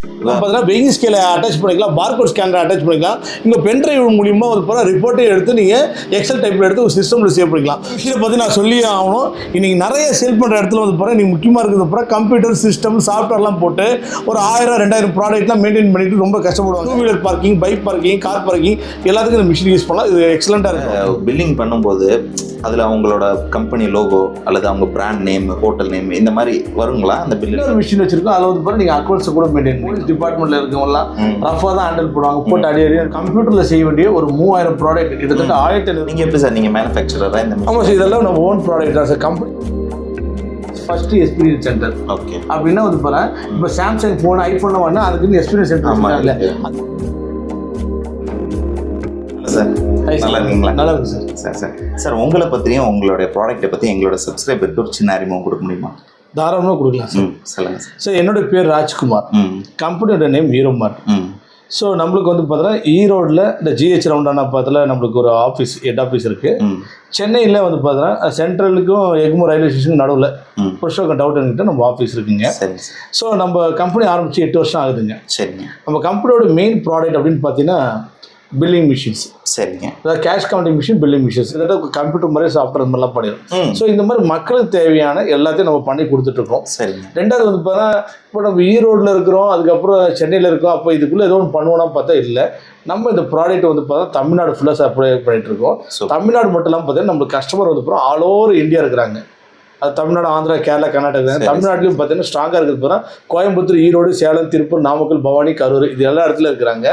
பார்த்தீங்கன்னா வெயிங் ஸ்கேலை அட்டாச் பண்ணிக்கலாம் பார்கோட் ஸ்கேனரை அட்டாச் பண்ணிக்கலாம். இங்கே பென்ட்ரைவ் மூலியமாக வந்து போகிற ரிப்போர்ட்டையும் எடுத்து நீங்கள் எக்ஸல் டைப்பில் எடுத்து ஒரு சிஸ்டமில் சேவ் பண்ணிக்கலாம். இதை பற்றி நான் சொல்லி ஆகணும். இன்றைக்கி நிறைய சேல் பண்ணுற இடத்துல வந்து போகிறேன் நீங்கள் முக்கியமாக இருக்கிறது போகிற கம்ப்யூட்டர் சிஸ்டம் சாஃப்ட்வேர்லாம் போட்டு ஒரு ஆயிரம் ரெண்டாயிரம் ப்ராடக்ட்லாம் மெயின்டைன் பண்ணிட்டு ரொம்ப கஷ்டப்படுவாங்க. Two wheeler parking bike parking car parking எல்லாத்துக்கும் இந்த மிஷின் யூஸ் பண்ணலாம். இது எக்ஸலண்ட்டாக இருக்கும். பில்லிங் பண்ணும்போது அதில் அவங்களோட கம்பெனி லோகோ அல்லது அவங்க பிராண்ட் நேம் ஹோட்டல் நேம் இந்த மாதிரி வருங்களா? அந்த பில்லில் இன்னொரு மிஷின் வச்சிருக்கோம். அதில் வந்து பாருங்க நீங்கள் அக்கௌண்ட்ஸை கூட மெயின்டைன் பண்ணி டிபார்ட்மெண்ட்டில் இருக்கவங்கலாம். ரஃபாக தான் ஹேண்டில் பண்ணுவாங்க. போட்டு அடி அடி கம்ப்யூட்டரில் செய்ய வேண்டிய ஒரு மூவாயிரம் ப்ராடக்ட் கிட்டத்தட்ட ஆயிரத்தி நீங்கள் எப்படி சார்? நீங்கள் மேனுஃபேக்சரராக இந்த ஆமாம் சார் இதெல்லாம் நம்ம ஓன் ப்ராடக்ட் தான் sir. Company first experience centre okay அப்படின்னா வந்து பாருங்க இப்போ சாம்சங் ஃபோன் ஐஃபோன் வேணா அதுக்குன்னு எக்ஸ்பீரியன்ஸ் சென்டர் ஆமா. நல்லா இருக்கீங்களா? நல்லா இருக்கு சார் சார் சார். சார் உங்களை பற்றியும் உங்களுடைய ப்ராடக்ட்டை பற்றி எங்களோட சப்ஸ்கிரைபருக்கு ஒரு சின்ன அறிமுகம் கொடுக்க முடியுமா? தாராளமாக கொடுக்கலாம் சார் சொல்லுங்கள் சார் சார் என்னோட பேர் ராஜ்குமார். கம்பெனியோட நேம் ஈரோமார்ட் ம். ஸோ நம்மளுக்கு வந்து பார்த்தீங்கன்னா ஈரோடில் இந்த ஜிஹெச் ரவுண்டான பக்கத்தில் நம்மளுக்கு ஒரு ஆஃபீஸ் ஹெட் ஆஃபீஸ் இருக்குது சென்னையில் வந்து பார்த்தீங்கன்னா சென்ட்ரலுக்கும் எக்மோ ரயில்வே ஸ்டேஷனுக்கு நடுவில் ம். புருஷோகம் டவுட் நம்ம ஆஃபீஸ் இருக்குங்க. ஸோ நம்ம கம்பெனி ஆரம்பித்து எட்டு வருஷம் ஆகுதுங்க. சரிங்க. நம்ம கம்பெனியோட மெயின் ப்ராடக்ட் அப்படின்னு பார்த்தீங்கன்னா பில்லிங் மிஷின்ஸ் சரிங்க. அதாவது cash counting machine billing machines இதோட கம்ப்யூட்டர் மாதிரி சாஃப்ட்வேர் மாதிரிலாம் பண்ணிடும் ஸோ இந்த மாதிரி மக்களுக்கு தேவையான எல்லாத்தையும் நம்ம பண்ணி கொடுத்துட்ருக்கோம். சரிங்க. ரெண்டாவது வந்து பார்த்தா இப்போ நம்ம ஈரோட்டில் இருக்கிறோம் அதுக்கப்புறம் சென்னையில் இருக்கோம் அப்போ இதுக்குள்ளே ஏதோ ஒன்று பண்ணுவோம்னா பார்த்தா இல்லை. நம்ம இந்த ப்ராடக்ட் வந்து பார்த்தா தமிழ்நாடு ஃபுல்லாக சப்ளை ஸோ தமிழ்நாடு மட்டும் இல்லாமல் பார்த்தீங்கன்னா நம்மளுக்கு கஸ்டமர் வந்து போகிறோம் ஆல் ஓவர் இந்தியா இருக்கிறாங்க. அது தமிழ்நாடு ஆந்திரா கேரளா கர்நாடகா. சரி. தமிழ்நாட்டிலையும் பார்த்தீங்கன்னா ஸ்ட்ராங்காக இருக்கிறது போகிறோம் கோயம்புத்தூர் ஈரோடு சேலம் திருப்பூர் நாமக்கல் பவானி கரூர் இது எல்லா இடத்துல இருக்கிறாங்க.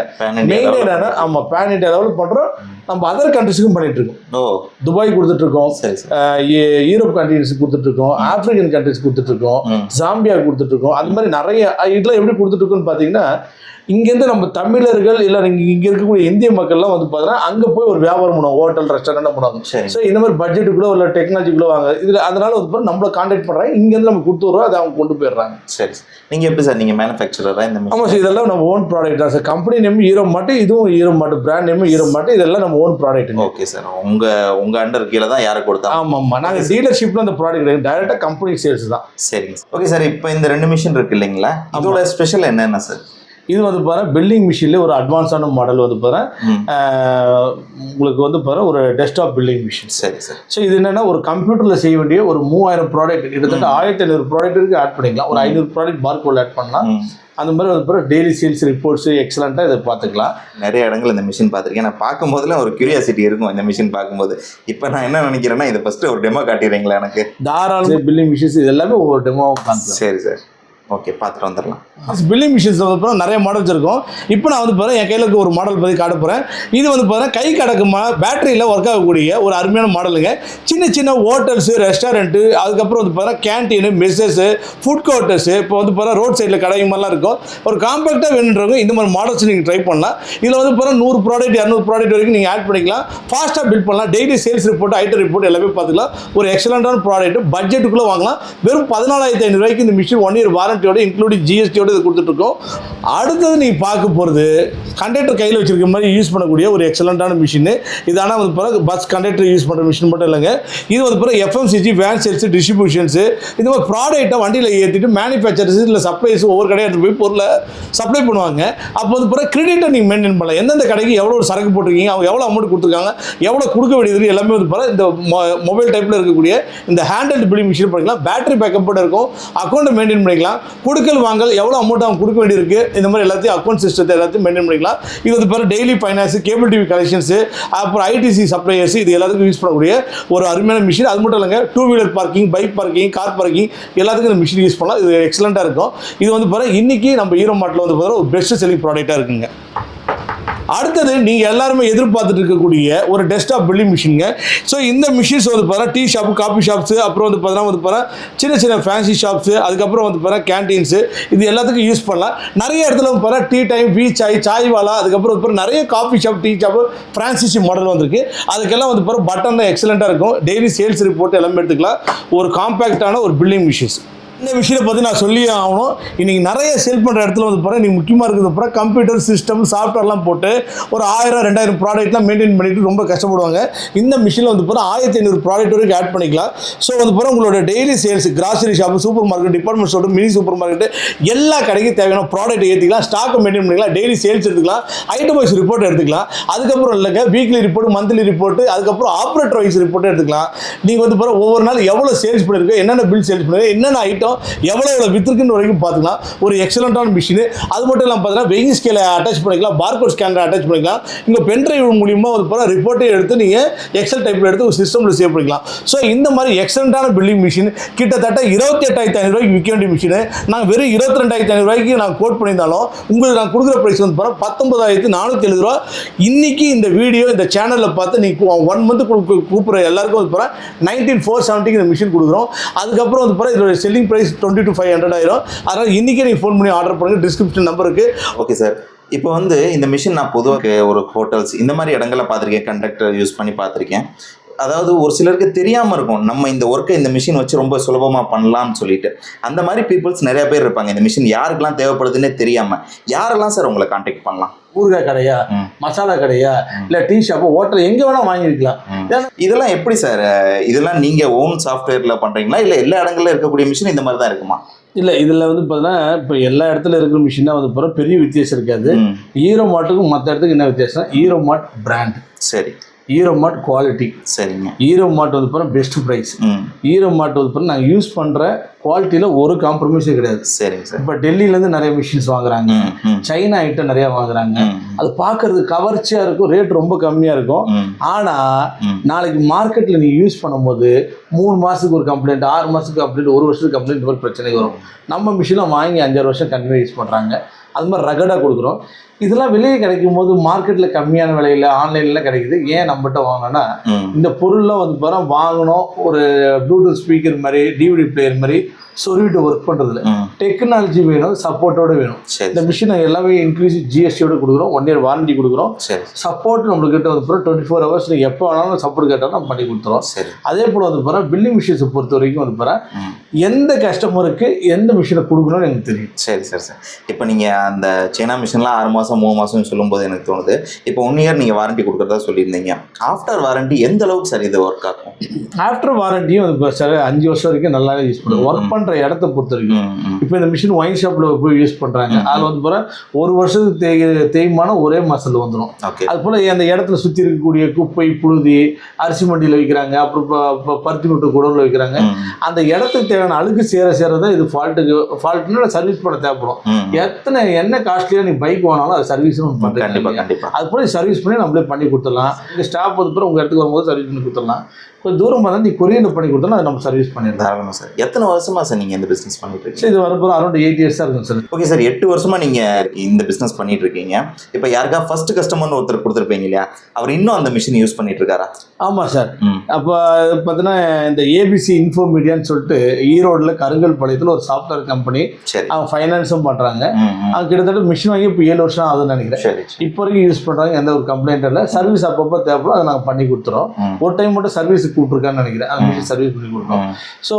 மெயின். என்னன்னா ஆமாம் பேன் இண்டியா லெவலில் பண்ணுறோம் நம்ம அதர் கண்ட்ரிஸுக்கும் பண்ணிட்டு இருக்கோம். துபாய் கொடுத்துட்ருக்கோம். சரி சார். யூரோப் கண்ட்ரிஸ் கொடுத்துட்ருக்கோம். ஆப்பிரிக்கன் கண்ட்ரிஸ் கொடுத்துட்ருக்கோம். ம். ஜாம்பியா கொடுத்துட்ருக்கோம். அது மாதிரி நிறைய இதெல்லாம் எப்படி கொடுத்துட்ருக்கோன்னு பார்த்தீங்கன்னா இங்கேருந்து நம்ம தமிழர்கள் இல்லை இங்கே இருக்கக்கூடிய இந்திய மக்கள்லாம் வந்து பார்த்தீங்கன்னா அங்கே போய் ஒரு வியாபாரம் பண்ணுவாங்க. ஹோட்டல் ரெஸ்டாரண்ட் பண்ணுவாங்க. சரி. ஸோ இந்த மாதிரி பட்ஜெட்டுக்குள்ளோ இல்லை டெக்னாலஜிக்குள்ளோ வாங்க. இதில் அதனால வந்து நம்மள காண்டாக்ட் பண்ணுறாங்க இங்கேருந்து நம்ம கொடுத்து வரோம் அதை அவங்க கொண்டு போயிடுறாங்க. சரி. நீங்கள் எப்படி சார் நீங்கள் மேனுஃபேக்சரராக இந்த ஆமாம் சார் இதெல்லாம் நம்ம ஓன் ப்ராடக்ட் தான் சார் கம்பெனி நேம் ஈரோ மாட்டு இதுவும் ஈரோ மாட்டு பிராண்ட் நேம் ஈரோ மாட்டு இதெல்லாம் நம்ம ஓன் ப்ராடக்ட்டுங்க ஓகே சார் உங்க உங்க அண்டர் கீழே தான் யாரை கொடுத்தா ஆமாம் ஆமாம் நாங்கள் டீலர்ஷிப்பில் அந்த ப்ராடக்ட் டைரெக்டாக கம்பெனி சேல்ஸ் தான். சரிங்க ஓகே சார் இப்போ இந்த ரெண்டு மிஷின் இருக்கு இல்லைங்களா? இதோட ஸ்பெஷல் என்னென்ன சார் இது வந்து பாருங்க பில்டிங் மிஷின்லேயே ஒரு அட்வான்ஸான மாடல் வந்து ஆஹ் உங்களுக்கு வந்து பாருங்க ஒரு டெஸ்க்டாப் பில்டிங் மிஷின் சரி சார். ஸோ இது என்னன்னா ஒரு கம்ப்யூட்டரில் செய்ய வேண்டிய ஒரு மூவாயிரம் ப்ராடக்ட் கிட்டத்தட்ட ஆயிரத்தி ஐநூறு ப்ராடக்ட்டுக்கு ஆட் பண்ணிக்கலாம். ஒரு ஐநூறு ப்ராடக்ட் பார்கோல் ஆட் பண்ணலாம். அந்த மாதிரி வந்து பாருங்க டெய்லி சேல்ஸ் ரிப்போர்ட்ஸ் எக்ஸலண்ட்டாக இதை பார்த்துக்கலாம். நிறைய இடங்கள் இந்த மிஷின் பார்த்துருக்கேன். நான் பார்க்கும்போதுலாம் ஒரு கியூரியாசிட்டி இருக்கும் இந்த மிஷின் பார்க்கும்போது. இப்போ நான் என்ன நினைக்கிறேன்னா இதை ஃபர்ஸ்ட் ஒரு டெமோ காட்டிடுறீங்களா எனக்கு? தாராளம் பில்லிங் மிஷின்ஸ் இது எல்லாமே ஒவ்வொரு காமிக்கலாம். சரி சார். ஓகே பார்த்துட்டு வந்துடலாம். பில்லிங் மிஷின்ஸ் வந்து நிறைய மாடல்ஸ் இருக்கும். இப்போ நான் வந்து பாருங்கள் என் கையில் இருக்க ஒரு மாடல் பற்றி காட்ட போகிறேன் இது வந்து பார்த்தீங்கன்னா கை கடக்குமா பேட்டரியில் ஒர்க் ஆகக்கூடிய ஒரு அருமையான மாடலுங்க சின்ன சின்ன ஹோட்டல்ஸு ரெஸ்டாரண்ட்டு அதுக்கப்புறம் வந்து பார்த்தீங்கன்னா கேன்டீனு மெஸ்ஸஸ்ஸு ஃபுட் கோர்ட்டர்ஸு இப்போ வந்து பார்த்தீங்கன்னா ரோட் சைடில் கடை மாதிரிலாம் இருக்கும். ஒரு காம்பேக்டாக வேணுன்றவங்க இந்த மாதிரி மாடல்ஸ் நீங்கள் ட்ரை பண்ணலாம். இதில் வந்து பார்த்தீங்கன்னா நூறு ப்ராடக்ட் இரநூறு ப்ராடக்ட் வரைக்கும் நீங்கள் ஆட் பண்ணிக்கலாம். ஃபாஸ்ட்டாக பில்ட் பண்ணலாம். Daily sales report item report எல்லாமே பார்த்துக்கலாம். ஒரு எக்ஸலண்டான ப்ராடக்ட் பட்ஜெட்டுக்குள்ளே வாங்கலாம். வெறும் பதினாலாயிரத்தி ஐநூறுரூவாய்க்கு இந்த மிஷின் ஒன் இயர் வாரண்டியோட இன்க்ளூடிங் ஜிஎஸ்டியோட இது கொடுத்துட்ருக்கோம். அடுத்தது நீங்கள் பார்க்க போகிறது கண்டக்டர் கையில் வச்சிருக்க மாதிரி யூஸ் பண்ணக்கூடிய ஒரு எக்ஸலண்ட்டான மிஷின் இது ஆனால் வந்து பிறகு பஸ் கண்டக்டர் யூஸ் பண்ணுற மிஷின் மட்டும் இல்லைங்க. இது வந்து பிறகு எஃப்எம்சிஜி வேன் சேல்ஸு டிஸ்ட்ரிபியூஷன்ஸு இந்த மாதிரி ப்ராடக்ட்டை வண்டியில் ஏற்றிட்டு மேனுஃபேக்சரர்ஸ் இல்லை சப்ளைஸ் ஒவ்வொரு கடையாக எடுத்து போய் பொருளை சப்ளை பண்ணுவாங்க. அப்போ வந்து பிறகு கிரெடிட்டை நீங்கள் மெயின்டைன் பண்ணலாம். எந்தெந்த கடைக்கு எவ்வளோ ஒரு சரக்கு போட்டிருக்கீங்க அவங்க எவ்வளோ அமௌண்ட் கொடுத்துருக்காங்க எவ்வளோ கொடுக்க வேண்டியது எல்லாமே வந்து பிறகு இந்த மொபைல் டைப்பில் இருக்கக்கூடிய இந்த ஹேண்டல் பில்லிங் மிஷின் பண்ணிக்கலாம். பேட்டரி பேக்கப்போட இருக்கும். அக்கௌண்ட்டை மெயின்டைன் பண்ணிக்கலாம். கொடுக்கல் வாங்கல் எவ்வளோ அமௌண்ட் அவங்க கொடுக்க வேண்டியிருக்கு இந்த மாதிரி எல்லாத்தையும் அக்கௌண்ட் சிஸ்டத்தை எல்லாத்தையும் மெயின்டைன் பண்ணிக்கலாம். இது வந்து பிறகு daily finance cable TV collections அப்புறம் ஐடிசி சப்ளையர்ஸ் இது எல்லாத்துக்கும் யூஸ் பண்ணக்கூடிய ஒரு அருமையான மிஷின் அது மட்டும் இல்லைங்க two wheeler parking bike parking car parking எல்லாத்துக்கும் இந்த மிஷின் யூஸ் பண்ணலாம். இது எக்ஸலண்ட்டாக இருக்கும். இது வந்து பாருங்கள் இன்றைக்கி நம்ம ஹீரோ மாட்டில் வந்து பாருங்க ஒரு பெஸ்ட் செல்லிங் ப்ராடக்ட்டாக இருக்குங்க. அடுத்தது நீங்கள் எல்லாருமே எதிர்பார்த்துட்டு இருக்கக்கூடிய ஒரு டெஸ்க்டாப் பில்லிங் மிஷினுங்க ஸோ இந்த மிஷின்ஸ் வந்து பார்த்தா டீ ஷாப்பு காஃபி ஷாப்ஸு அப்புறம் வந்து பார்த்தீங்கன்னா வந்து பாருங்க சின்ன சின்ன ஃபேன்சி ஷாப்ஸு அதுக்கப்புறம் வந்து பாருங்க கேன்டீன்ஸு இது எல்லாத்துக்கும் யூஸ் பண்ணலாம். நிறைய இடத்துல வந்து பார்த்தா டீ டைம் பீ சாய் சாய் வாலா அதுக்கப்புறம் வந்து நிறைய coffee shop tea shop franchise model வந்திருக்கு. அதுக்கெல்லாம் வந்து பார்த்தா பட்டன் எக்ஸலண்ட்டாக இருக்கும். டெய்லி சேல்ஸ் ரிப்போர்ட் எல்லாமே எடுத்துக்கலாம். ஒரு காம்பேக்டான ஒரு பில்லிங் மிஷின்ஸ் இந்த விஷயத்தை பற்றி நான் சொல்லியே ஆகணும். இன்றைக்கி நிறைய சேல் பண்ணுற இடத்துல வந்து பாருங்க நீங்கள் முக்கியமாக இருக்கிறது அப்புறம் கம்ப்யூட்டர் சிஸ்டம் சாஃப்ட்வேர்லாம் போட்டு ஒரு ஆயிரம் ரெண்டாயிரம் ப்ராடக்ட்லாம் மெயின்டைன் பண்ணிட்டு ரொம்ப கஷ்டப்படுவாங்க. இந்த மிஷினில் வந்து பாருங்க ஆயிரத்தி ஐநூறு ப்ராடக்ட் வரைக்கும் ஆட் பண்ணிக்கலாம். ஸோ வந்து பாருங்க உங்களோட daily sales grocery shop supermarket department store mini supermarket எல்லா கடைக்கும் தேவையான ப்ராடக்ட் ஏற்றிக்கலாம் ஸ்டாக்கை மெயின்டைன் பண்ணிக்கலாம். டெய்லி சேல்ஸ் எடுத்துக்கலாம். ஐட்டம் வைஸ் ரிப்போர்ட் எடுத்துக்கலாம். அதுக்கப்புறம் இல்லைங்க வீக்லி ரிப்போர்ட் மந்த்லி ரிப்போர்ட் அதுக்கப்புறம் ஆப்ரேட்டர் வைஸ் ரிப்போர்ட் எடுத்துக்கலாம். நீங்கள் வந்து பாருங்க ஒவ்வொரு நாள் எவ்வளோ சேல்ஸ் பண்ணிருக்கு என்னென்ன பில் சேல்ஸ் பண்ணிருக்கு என்னென்ன ஐட்டம் எவ்வளோ எவ்வளோ வித்துருக்குன்னு வரைக்கும் பார்த்துக்கலாம் ஒரு எக்ஸலண்ட்டான மிஷின் அது மட்டும் இல்லாமல் பார்த்தீங்கன்னா வெயிங் ஸ்கேலை அட்டாச் பண்ணிக்கலாம் பார்கோட் ஸ்கேனரை அட்டாச் பண்ணிக்கலாம். இங்கே பென்ட்ரைவ் மூலியமாக ஒரு பாருங்க ரிப்போர்ட்டை எடுத்து நீங்கள் எக்ஸல் டைப்பில் எடுத்து ஒரு சிஸ்டமில் சேவ் பண்ணிக்கலாம். ஸோ இந்த மாதிரி எக்ஸலண்ட்டான பில்லிங் மிஷின் கிட்டத்தட்ட இருபத்தி எட்டாயிரத்தி ஐநூறுரூவாய்க்கு விற்க வேண்டிய மிஷின் நாங்கள் வெறும் இருபத்தி ரெண்டாயிரத்தி ஐநூறுரூவாய்க்கு நான் கோட் பண்ணியிருந்தாலும் உங்களுக்கு நான் கொடுக்குற ப்ரைஸ் வந்து பாருங்க பத்தொன்பதாயிரத்தி நானூற்றி எழுபது ரூபா. இன்றைக்கி இந்த வீடியோ இந்த சேனலில் பார்த்து நீங்கள் ஒன் மந்த் கூப்பிட்ற எல்லாருக்கும் வந்து பாருங்க நைன்டீன் ஃபோர் செவன்ட்டிக்கு இந்த மிஷின் கொடுக்குறோம். அதுக்கப்புறம் வந்து பாருங்க இதோட selling price twenty two five hundred ஆயிரும். அதனால் இன்றைக்கே நீங்கள் ஃபோன் பண்ணி ஆர்டர் பண்ணுங்கள் டிஸ்கிரிப்ஷன் நம்பருக்கு ஓகே சார் இப்போ வந்து இந்த மிஷின் நான் பொதுவாக ஒரு ஹோட்டல்ஸ் இந்த மாதிரி இடங்களில் பார்த்துருக்கேன் கண்டக்டர் யூஸ் பண்ணி பார்த்துருக்கேன். அதாவது ஒரு சிலருக்கு தெரியாமல் இருக்கும் நம்ம இந்த ஒர்க்கை இந்த மிஷின் வச்சு ரொம்ப சுலபமாக பண்ணலாம்னு சொல்லிட்டு. அந்த மாதிரி பீப்புள்ஸ் நிறைய பேர் இருப்பாங்க. இந்த மிஷின் யாருக்கெல்லாம் தேவைப்படுதுன்னே தெரியாமல் யாரெல்லாம் சார் உங்களை காண்டாக்ட் பண்ணலாம்? ஊறுகாய் கடையா. மசாலா கடையா இல்லை டீ ஷாப்பு ஹோட்டல் எங்கே வேணால் வாங்கிக்கலாம் ம். இதெல்லாம் எப்படி சார் இதெல்லாம் நீங்கள் ஓன் சாஃப்ட்வேரில் பண்ணுறீங்களா இல்லை எல்லா இடங்கள்ல இருக்கக்கூடிய மிஷின் இந்த மாதிரி தான் இருக்குமா? இல்லை இதில் வந்து பார்த்தீங்கன்னா இப்போ எல்லா இடத்துல இருக்கிற மிஷினாக வந்து போகிற பெரிய வித்தியாசம் இருக்காது. ஈரோ மாட்டுக்கும் மற்ற இடத்துக்கு என்ன வித்தியாசம் ஈரோ மாட் பிராண்ட் சரி. ஈரோ மாட் குவாலிட்டி சரிங்க. ஈரோ மாட் வந்து போகிற பெஸ்ட் ப்ரைஸ் ஈரோ மாட் வந்து போகிற நாங்கள் யூஸ் பண்ணுற குவாலிட்டியில் ஒரு காம்ப்ரமைஸே கிடையாது. சரிங்க சார். இப்போ டெல்லியிலேருந்து நிறைய மிஷின்ஸ் வாங்குறாங்க. சைனா ஐட்டம் நிறையா வாங்குறாங்க. அது பார்க்கறதுக்கு கவர்ச்சியாக இருக்கும் ரேட் ரொம்ப கம்மியாக இருக்கும். ஆனால் நாளைக்கு மார்க்கெட்டில் நீங்கள் யூஸ் பண்ணும்போது மூணு மாதத்துக்கு ஒரு கம்ப்ளைண்ட் ஆறு மாதத்துக்கு கம்ப்ளைண்ட் ஒரு வருஷத்துக்கு கம்ப்ளைண்ட் மாதிரி பிரச்சனை வரும். நம்ம மிஷினில் வாங்கி அஞ்சாறு வருஷம் கன்வே யூஸ் பண்ணுறாங்க அது மாதிரி ரகடாக கொடுக்குறோம். இதெல்லாம் வெளியே கிடைக்கும் போது மார்க்கெட்டில் கம்மியான விலையில் ஆன்லைனில் கிடைக்குது. ஏன் நம்மகிட்ட வாங்கினோன்னா ம். இந்த பொருள்லாம் வந்து பாரு வாங்கணும். ஒரு ப்ளூடூத் ஸ்பீக்கர் மாதிரி டிவிடி பிளேயர் மாதிரி சொருவிட்டு ஒர்க் பண்ணுறதுல டெக்னாலஜி வேணும் சப்போர்ட்டோட வேணும். இந்த மிஷின் எல்லாமே இன்க்ரீஸ் ஜிஎஸ்டியோட கொடுக்குறோம். ஒன் இயர் வாரண்டி கொடுக்குறோம். சப்போர்ட் நம்மளுக்கிட்ட வந்து பிறகு டுவெண்ட்டி ஃபோர் ஹவர்ஸ் நீங்கள் எப்போ வேணாலும் சப்போர்ட் கேட்டாலும் நம்ம பண்ணி கொடுத்துறோம். சரி. அதே போல் வந்து பிறகு பில்லிங் மிஷின்ஸை பொறுத்த வரைக்கும் வந்து ம். எந்த கஸ்டமருக்கு எந்த மிஷினை கொடுக்கணும்னு எனக்கு தெரியும். சரி சரி சார். இப்போ நீங்கள் அந்த சைனா மிஷின்லாம் ஆறு மாதம் மூணு மாதம்னு சொல்லும்போது எனக்கு தோணுது. இப்போ ஒன் இயர் நீங்கள் வாரண்டி கொடுக்குறதா சொல்லியிருந்தீங்க. ஆஃப்டர் வாரண்டி எந்த அளவுக்கு சார் இது ஒர்க் ஆகும்? ஆஃப்டர் வாரண்டியும் இப்போ சார் அஞ்சு வருஷம் வரைக்கும் நல்லாவே யூஸ் பண்ணுவோம் ஒர்க் பண்ணுற இடத்த பொறுத்த வரைக்கும். இப்போ இந்த மிஷின் ஒயின் ஷாப்பில் போய் யூஸ் பண்ணுறாங்க. அது வந்து பிறகு ஒரு வருஷத்துக்கு தேய் தேய்மானம் ஒரே மாதத்தில் வந்துடும் ஓகே அது போல் அந்த இடத்துல சுற்றி இருக்கக்கூடிய குப்பை புழுதி அரிசி மண்டியில் வைக்கிறாங்க அப்புறம் ப- ப- பருத்தி மூட்டை குடோனில் வைக்கிறாங்க. அந்த இடத்துக்கு தேவையான அழுக்கு சேர சேர தான் இது ஃபால்ட்டுக்கு ஃபால்ட்னா சர்வீஸ் பண்ண தேவைப்படும். எத்தனை என்ன காஸ்ட்லியாக நீ பைக் வாங்கினாலும் அது சர்வீஸ்னு ஒன்று கண்டிப்பாக கண்டிப்பாக அது போல சர்வீஸ் பண்ணி நம்மளே பண்ணி கொடுத்துடலாம். இந்த ஸ்டாப் வந்து பிறகு உங்கள் இடத்துக்கு வரும்போது சர்வீஸ் பண்ணி கொடுத்துடலாம். கொஞ்சம் தூரம் பார்த்தா நீ கொரியரில் பண்ணி கொடுத்தோம்னா அதை நம்ம சர்வீஸ் பண்ணிடலாம். தாராளமாக சார். எத்தனை வருஷமா சார் நீங்கள் இந்த பிஸ்னஸ் பண்ணிட்டு இருக்கீங்க இது வரப்போகிற அரௌண்ட் எயிட் இயர்ஸாக இருக்கும் சார். ஓகே சார் எட்டு வருஷமா நீங்கள் இந்த பிஸ்னஸ் பண்ணிட்டு இருக்கீங்க இப்போ யாருக்கா ஃபர்ஸ்ட் கஸ்டமர்னு ஒருத்தர் கொடுத்துருப்பீங்க இல்லையா? அவர் இன்னும் அந்த மிஷின் யூஸ் பண்ணிட்டு இருக்காரா ஆமாம் சார் அப்போ பார்த்தீங்கன்னா இந்த ஏபிசி இன்ஃபோ மீடியான்னு சொல்லிட்டு ஈரோடில் கருங்கல் பாளையத்தில் ஒரு சாஃப்ட்வேர் கம்பெனி அவங்க ஃபைனான்ஸும் பண்ணுறாங்க அவங்க கிட்டத்தட்ட மிஷின் வாங்கி இப்போ ஏழு வருஷம் ஆகுதுன்னு நினைக்கிறேன். இப்போ வரைக்கும் யூஸ் பண்ணுறாங்க எந்த ஒரு கம்ப்ளைண்ட் இல்லை. சர்வீஸ் அப்பப்போ தேவைப்படும் அதை நாங்கள் பண்ணி கொடுத்துறோம். ஒரு டைம் மட்டும் சர்வீஸுக்கு கூப்பிட்ருக்கான்னு நினைக்கிறேன். அந்த மிஷின் சர்வீஸ் பண்ணி கொடுப்போம் ம். ஸோ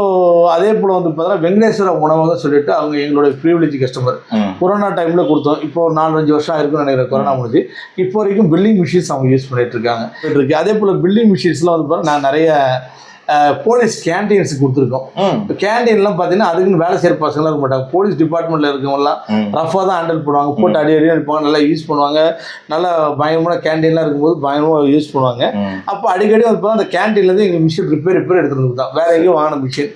அதே போல் வந்து பார்த்தீங்கன்னா வெங்கடேஸ்வர உணவகம் சொல்லிட்டு அவங்க எங்களுடைய ப்ரீவிலேஜ் கஸ்டமர் கொரோனா டைமில் கொடுத்தோம். இப்போ ஒரு நாலு அஞ்சு வருஷம் ஆயிருக்கும்னு நினைக்கிறேன் கொரோனா முடிஞ்சு. இப்போ வரைக்கும் பில்லிங் மிஷின்ஸ் அவங்க யூஸ் பண்ணிட்டு இருக்காங்க. இருக்கு அதே போல் பில்லிங் மிஷின்ஸ்லாம் வந்து பாருங்க நான் நிறைய போலீஸ் கேன்டீன்ஸ் கொடுத்துருக்கோம். கேன்டீன்லாம் பார்த்தீங்கன்னா அதுக்குன்னு வேலை செய்கிற பசங்களாம் இருக்க மாட்டாங்க. போலீஸ் டிபார்ட்மெண்ட்டில் இருக்கவங்கலாம் ரஃபாக தான் ஹேண்டில் பண்ணுவாங்க. போட்டு அடி அடி அடிப்பாங்க நல்லா யூஸ் பண்ணுவாங்க. நல்லா பயங்கரமான கேன்டீன்லாம் இருக்கும்போது பயங்கரமாக யூஸ் பண்ணுவாங்க. அப்போ அடிக்கடி வந்து அந்த கேன்டீன்லேருந்து எங்களுக்கு மிஷின் ரிப்பேர் ரிப்பேர் எடுத்துகிட்டு வந்துட்டோம் வேற எங்கேயும் வாங்கின மிஷின்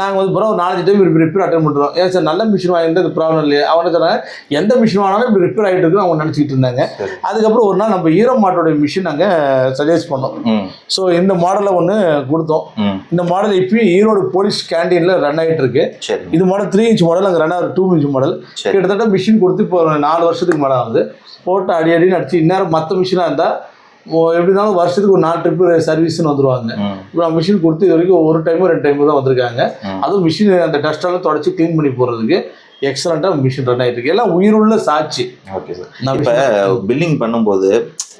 நாங்கள் வந்து பிறகு நாலஞ்சு டைம் ரிப்பேர் அட்டன் பண்ணுறோம் ஏன் சார் நல்ல மிஷின் வாங்கிட்டு அது ப்ராப்ளம் இல்லையா. அவனை சொன்னாங்க எந்த மிஷின் வாங்கினாலும் இப்படி ரிப்பேர் ஆகிட்டு இருக்குன்னு அவங்க நினச்சிக்கிட்டு இருந்தாங்க. அதுக்கப்புறம் ஒரு நாள் நம்ம ஈரோ மாட்டோட மிஷின் நாங்கள் சஜஸ்ட் பண்ணோம். ஸோ இந்த மாடலை ஒன்று கொடுத்தோம். ம். இந்த மாடல் இப்பயும் ஈரோடு போலீஸ் கேண்டீனில் ரன் ஆகிட்டு இருக்கு இது மாடல் த்ரீ இன்ச் மாடல் அங்கே ரெண்டாவது டூ இன்ச் மாடல் கிட்டத்தட்ட மிஷின் கொடுத்து இப்போ நாலு வருஷத்துக்கு மேலே ஆகுது. போட்டு அடி அடின்னு அடிச்சு இந்நேரம் மற்ற மிஷினாக இருந்தால் எப்படி இருந்தாலும் வருஷத்துக்கு ஒரு நாலு ட்ரிப்பு சர்வீஸ்னு வந்துருவாங்க. இப்போ மிஷின் கொடுத்து இது வரைக்கும் ஒரு டைமோ ரெண்டு டைமோ தான் வந்திருக்காங்க. அதுவும் மிஷின் அந்த டஸ்டெல்லாம் தொடச்சி க்ளீன் பண்ணி போடுறதுக்கு. எக்ஸலண்ட்டாக மிஷின் ரன் ஆகிட்டு இருக்கு எல்லாம் உயிருள்ள சாட்சி. ஓகே சார் நான் இப்போ பில்லிங் பண்ணும்போது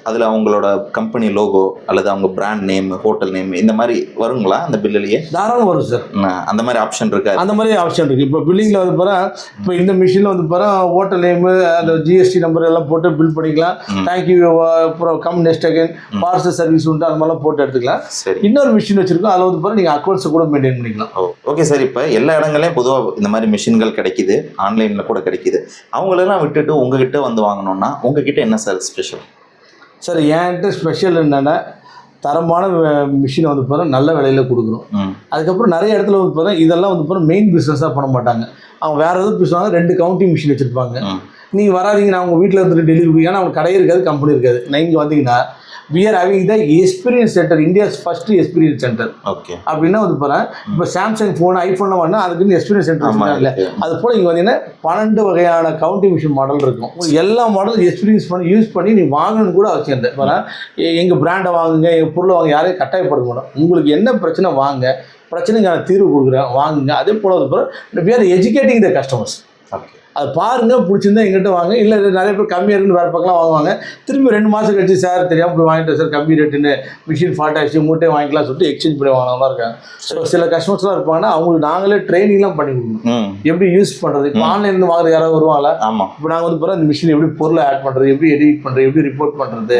அதில் அவங்களோட கம்பெனி லோகோ அல்லது அவங்க பிராண்ட் நேம் ஹோட்டல் நேம் இந்த மாதிரி வருங்களா அந்த பில்லுலயே தாராளம் வரும் சார் அந்த மாதிரி ஆப்ஷன் இருக்கா? அந்த மாதிரி ஆப்ஷன் இருக்குது இப்போ பில்லிங்கில் வந்து பாரு இப்போ இந்த மிஷினில் வந்து பாரு ஹோட்டல் நேமு அந்த ஜிஎஸ்டி நம்பர் எல்லாம் போட்டு பில் பண்ணிக்கலாம். தேங்க்யூ அப்புறம் come next again parcel service உண்டு அது மாதிரிலாம் போட்டு எடுத்துக்கலாம். சரி. இன்னொரு மிஷின் வச்சிருக்கோம். அதில் வந்து பாரு நீங்கள் அக்கௌண்ட்ஸை கூட மெயின்டைன் பண்ணிக்கலாம். ஓகே சார் இப்போ எல்லா இடங்களையும் பொதுவாக இந்த மாதிரி மிஷின்கள் கிடைக்குது. ஆன்லைனில் கூட கிடைக்குது. அவங்களெல்லாம் விட்டுட்டு உங்ககிட்ட வந்து வாங்கணும்னா உங்ககிட்ட என்ன சார் ஸ்பெஷல் சார் என்கிட்ட ஸ்பெஷல் என்னென்னா தரமான மிஷினை வந்து பாரு நல்ல விலையில் கொடுக்குறோம் அதுக்கப்புறம் நிறைய இடத்துல வந்து பாரு இதெல்லாம் வந்து பாரு மெயின் பிஸ்னஸாக பண்ண மாட்டாங்க. அவங்க வேறு எதுவும் பேசுவாங்க ரெண்டு கவுண்டிங் மிஷின் வச்சுருப்பாங்க. நீங்கள் வராதீங்க நான் உங்கள் வீட்டில் இருந்துட்டு டெலிவரி ஏன்னா அவங்க கடை இருக்காது கம்பெனி இருக்காது. நீங்கள் வந்தீங்கன்னா we are having the experience centre India's first experience centre okay அப்படின்னா வந்து பாருங்க இப்போ சாம்சங் ஃபோன் ஐஃபோன்லாம் வேணா அதுக்குன்னு எக்ஸ்பீரியன்ஸ் சென்டர் வச்சுருக்காங்கல்ல. அது போல் இங்கே வந்தீங்கன்னா பன்னெண்டு வகையான கவுண்டிங் மிஷின் மாடல் இருக்கும். எல்லா மாடலும் எக்ஸ்பீரியன்ஸ் பண்ணி யூஸ் பண்ணி நீ வாங்கணும்னு கூட அவசியம் இல்லை. பாருங்க எங்கள் பிராண்டை வாங்குங்க எங்கள் பொருளை வாங்க யாரையும் கட்டாயப்படுத்த மாட்டோம். உங்களுக்கு என்ன பிரச்சனை வாங்க. பிரச்சனைக்கான தீர்வு கொடுக்குறேன் வாங்குங்க. அதே போல் வந்து பாருங்க we are educating the customers okay அது பாருங்க பிடிச்சிருந்தா எங்கிட்ட வாங்க. இல்லை நிறைய பேர் கம்மியாக இருக்குன்னு வேறு பக்கம்லாம் வாங்குவாங்க. திரும்பி ரெண்டு மாதம் கழிச்சு சார் தெரியாமல் போய் வாங்கிட்டு சார் கம்மி ரேட்டுன்னு மிஷின் ஃபால்ட் மூட்டை வாங்கிக்கலாம் சொல்லிட்டு எக்ஸ்சேஞ்ச் பண்ணி வாங்கினவங்களாம் இருக்காங்க. ஸோ சில கஸ்டமர்ஸ்லாம் இருப்பாங்கன்னா அவங்களுக்கு நாங்களே ட்ரைனிங்லாம் பண்ணி கொடுக்கணும். எப்படி யூஸ் பண்ணுறது இப்போ ஆன்லைன்லேருந்து வாங்குறது யாராவது வருவாங்களா? ஆமாம் இப்போ நாங்கள் வந்து பிறகு இந்த மிஷின் எப்படி பொருளை ஆட் பண்ணுறது எப்படி எடிட் பண்ணுறது எப்படி ரிப்போர்ட் பண்ணுறது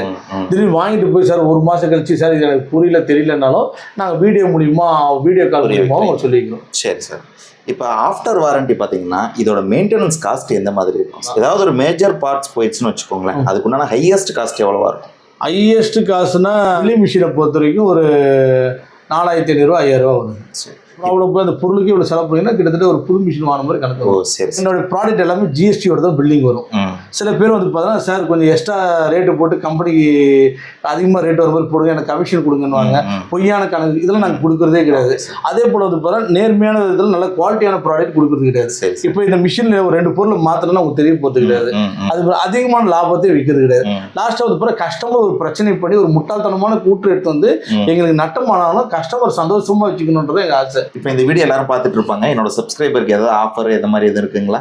திரும்பி வாங்கிட்டு போய் சார் ஒரு மாதம் கழிச்சு சார் இது எனக்கு புரியல தெரியலனாலும் நாங்கள் வீடியோ மூலியமா வீடியோ கால் மூலியமாக. உங்களுக்கு சொல்லிக்கிறோம். சரி சார். இப்போ ஆஃப்டர் வாரண்டி பார்த்தீங்கன்னா இதோட மெயின்டெனன்ஸ் காஸ்ட் எந்த மாதிரி இருக்கும்? ஏதாவது ஒரு மேஜர் பார்ட்ஸ் போயிடுச்சுன்னு வச்சுக்கோங்களேன். அதுக்குண்டான ஹையஸ்ட் காஸ்ட் எவ்வளவா இருக்கும்? ஹையஸ்ட் காசுனா மில்லி மிஷினை பொறுத்த வரைக்கும் ஒரு நாலாயிரத்தி ஐநூறுரூவா ஐயாயிரரூவா வரும். சரி. அவ்வளோ அந்த பொருளுக்கு இவ்வளோ செலவு பண்ணிங்கன்னா கிட்டத்தட்ட ஒரு புது மிஷின் வாங்கின மாதிரி கணக்கு வரும். சரி என்னோட ப்ராடக்ட் எல்லாமே ஜிஎஸ்டியோட தான் பில்டிங் வரும். சில பேர் வந்து பார்த்தீங்கன்னா சார் கொஞ்சம் எக்ஸ்ட்ரா ரேட்டு போட்டு கம்பெனிக்கு அதிகமாக ரேட் வர மாதிரி போடுங்க எனக்கு கமிஷன் கொடுங்கன்னுவாங்க. பொய்யான கணக்கு இதெல்லாம் நாங்கள் கொடுக்குறதே கிடையாது. அதே போல் வந்து பார்த்தா நேர்மையான இதில் நல்ல குவாலிட்டியான ப்ராடக்ட் கொடுக்குறது கிடையாது. இப்போ இந்த மிஷினில் ஒரு ரெண்டு பொருள் மாத்திரம்னா உங்களுக்கு தெரிய போகிறது கிடையாது. அது அதிகமான லாபத்தை விற்கிறது கிடையாது. லாஸ்ட்டாக வந்து பிறகு கஸ்டமர் ஒரு பிரச்சனை பண்ணி ஒரு முட்டாள்தனமான கூற்று எடுத்து வந்து. எங்களுக்கு நட்டமானாலும் கஸ்டமர் சந்தோஷமா வச்சுக்கணுன்றது எங்கள் ஆசை. இப்போ இந்த வீடியோ எல்லாரும் பார்த்துட்டு இருப்பாங்க. என்னோட சப்ஸ்கிரைபருக்கு ஏதாவது ஆஃபர் எது மாதிரி எதுவும் இருக்குங்களா?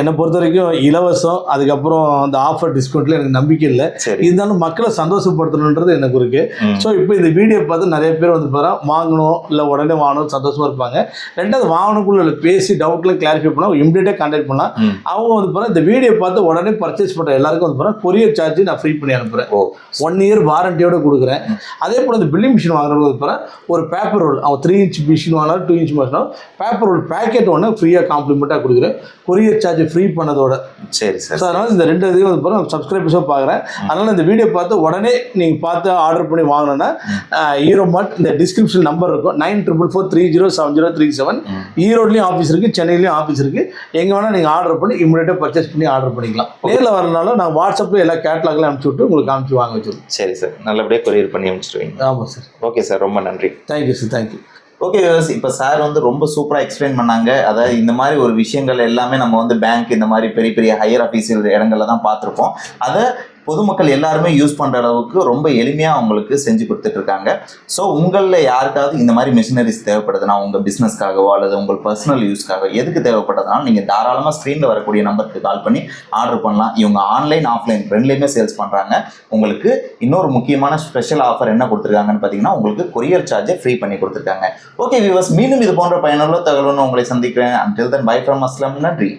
என்னை பொறுத்த வரைக்கும் இலவசம் அதுக்கப்புறம் அந்த ஆஃபர் டிஸ்கவுண்ட்ல எனக்கு நம்பிக்கை இல்லை. இருந்தாலும் மக்களை சந்தோஷப்படுத்தணுன்றது எனக்கு இருக்கு. ஸோ இப்போ இந்த வீடியோ பார்த்து நிறைய பேர் வந்து பாரு வாங்கணும் இல்லை உடனே வாங்கணும் சந்தோஷமா இருப்பாங்க. ரெண்டாவது வாங்கணுக்குள்ள பேசி டவுட்லாம் கிளாரிஃபை பண்ணால் இம்மிடியேட்டாக கான்டாக்ட் பண்ணலாம். அவங்க வந்து பாரு இந்த வீடியோ பார்த்து உடனே பர்ச்சேஸ் பண்ணுற எல்லாருக்கும் வந்து பாரு கொரியர் சார்ஜ் நான் ஃப்ரீ பண்ணி அனுப்புகிறேன் ஒன் இயர் வாரண்டியோட கொடுக்குறேன். அதே போல் இந்த பில்லிங் மிஷின் வாங்குறது வந்து பாரு ஒரு பேப்பர் ரோல் அவன் த்ரீ இன்ச் மிஷின் வாங்கினாலும் டூ இன்ச் மிஷினாலும் பேப்பர் ரோல் பேக்கெட் ஒன்று ஃப்ரீயாக காம்ப்ளிமெண்ட்டாக கொடுக்குறேன். கொரியர் சார்ஜ் ஃப்ரீ பண்ணதோட. சரி சார் அதனால் இந்த ரெண்டு இதையும் வந்து பாருங்க சப்ஸ்கிரைபர்ஸாக பார்க்குறேன் அதனால் இந்த வீடியோ பார்த்து உடனே நீங்கள் பார்த்து ஆர்டர் பண்ணி வாங்கணும்னா ஈரோ மார்ட் இந்த டிஸ்கிரிப்ஷன் நம்பர் இருக்கும். Nine triple four three zero seven zero three seven. ஈரோட்லேயும் office இருக்குது சென்னையிலையும் ஆஃபீஸ் இருக்குது எங்கே வேணால் நீங்கள் ஆர்டர் பண்ணி இமீடியட்டாக பர்ச்சேஸ் பண்ணி ஆர்டர் பண்ணிக்கலாம். நேரில் வரனாலும் நான் வாட்ஸ்அப்பில் எல்லா கேட்லாக்லாம் அனுப்பிச்சி விட்டு உங்களுக்கு காமிச்சு வாங்க வச்சிருக்கோம் சரி சார். நல்லபடியாக கொரியர் பண்ணி அனுப்பிச்சிடுவீங்க ஆமாம் சார் ஓகே சார் ரொம்ப நன்றி. Thank you sir thank you okay இப்போ சார் வந்து ரொம்ப சூப்பராக எக்ஸ்பிளைன் பண்ணாங்க. அதாவது இந்த மாதிரி ஒரு விஷயங்கள் எல்லாமே நம்ம வந்து பேங்க் இந்த மாதிரி பெரிய பெரிய ஹையர் அஃபீஷியல் இடங்கள்ல தான் பார்த்துருப்போம். அதை பொதுமக்கள் எல்லாருமே யூஸ் பண்ணுற அளவுக்கு ரொம்ப எளிமையாக அவங்களுக்கு செஞ்சு கொடுத்துட்ருக்காங்க ஸோ உங்களில் யாருக்காவது இந்த மாதிரி மிஷினரிஸ் தேவைப்படுதுன்னா உங்கள் பிஸ்னஸ்க்காகவோ அல்லது உங்கள் பர்சனல் யூஸ்க்காக எதுக்கு தேவைப்படுதுனாலும் நீங்கள் தாராளமாக ஸ்க்ரீனில் வரக்கூடிய நம்பருக்கு கால் பண்ணி ஆர்டர் பண்ணலாம். இவங்க ஆன்லைன் ஆஃப்லைன் ரெண்டுலேயுமே சேல்ஸ் பண்ணுறாங்க உங்களுக்கு இன்னொரு முக்கியமான ஸ்பெஷல் ஆஃபர் என்ன கொடுத்துருக்காங்கன்னு பார்த்தீங்கன்னா உங்களுக்கு கொரியர் சார்ஜை ஃப்ரீ பண்ணி கொடுத்துருக்காங்க. ஓகே வியூவர்ஸ் மீண்டும் இது போன்ற பயனுள்ள தகவல்னு உங்களை சந்திக்கிறேன். Until then bye from Aslam நன்றி.